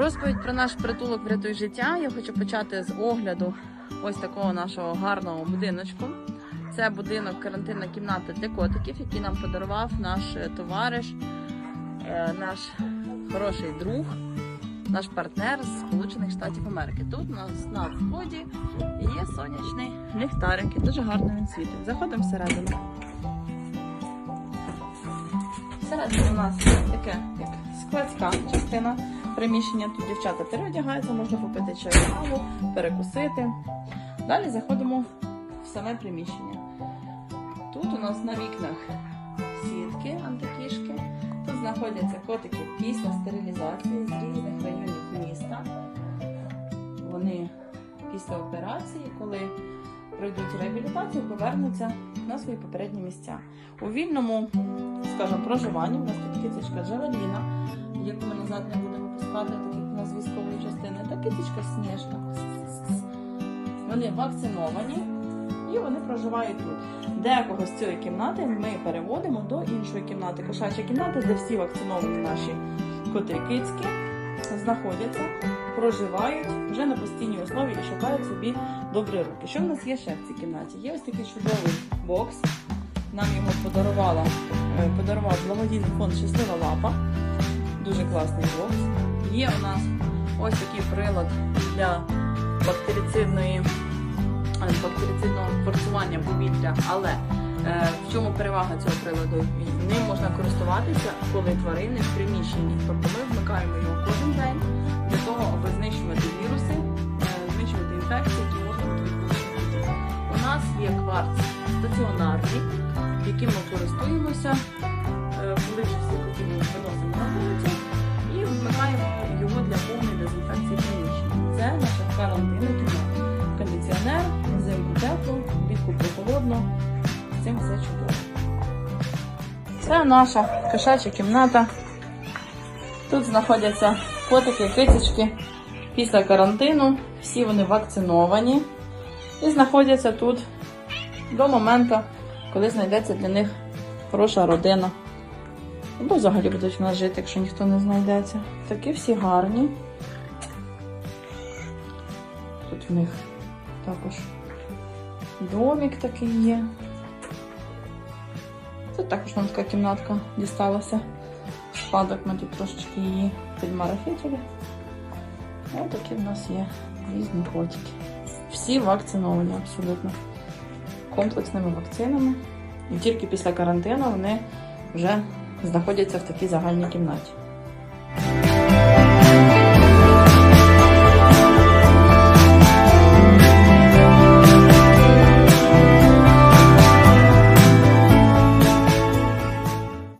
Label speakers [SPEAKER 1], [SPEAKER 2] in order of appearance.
[SPEAKER 1] Розповідь про наш притулок врятуй життя. Я хочу почати з огляду ось такого нашого гарного будиночку. Це будинок карантинна кімната для котиків, який нам подарував наш е, товариш, е, наш хороший друг, наш партнер з Сполучених Штатів Америки. Тут у нас на вході є сонячний ліхтарик, і дуже гарно він світить. Заходимо всередину. Всередині у нас таке, як складська частина приміщення. Тут дівчата переодягаються, можна попити чаю, каву, перекусити. Далі заходимо в саме приміщення. Тут у нас на вікнах сітки, антикішки. Тут знаходяться котики після стерилізації з різних районів міста. Вони після операції, коли пройдуть реабілітацію, повернуться на свої попередні місця. У вільному, скажімо, проживанні у нас тут кицечка Джавеліна, яку ми назад не будемо пускати, так як у нас військової частини, та кицечка Сніжка. Вони вакциновані і вони проживають тут. Декого з цієї кімнати ми переводимо до іншої кімнати, кошачої кімнати, де всі вакциновані наші коти кицьки знаходяться, проживають вже на постійній основі і шукають собі добрі руки. Що в нас є ще в цій кімнаті? Є ось такий чудовий бокс. Нам його подарувала, е, подарував благодійний фонд Щаслива лапа. Дуже класний бокс. Є у нас ось такий прилад для бактерицидної е, бактерицидного форсування повітря, але е, в чому перевага цього приладу? Ним можна користуватися, коли тварини в приміщенні. Тобто ми вмикаємо його кожен день для того, аби знищувати віруси, е, знищувати інфекції, які можуть бути від У нас є кварц стаціонарний, яким ми користуємося, прохолодно. З цим все чудово. Це наша кошача кімната. Тут знаходяться котики, кицечки після карантину. Всі вони вакциновані і знаходяться тут до моменту, коли знайдеться для них хороша родина. Або взагалі будуть в нас жити, якщо ніхто не знайдеться. Такі всі гарні. Тут в них також домик такий є. Тут також нам така кімнатка дісталася. Спадок ми тут трошечки її підмарафітили. Ось такі в нас є різні котики. Всі вакциновані абсолютно комплексними вакцинами. І тільки після карантину вони вже знаходяться в такій загальній кімнаті.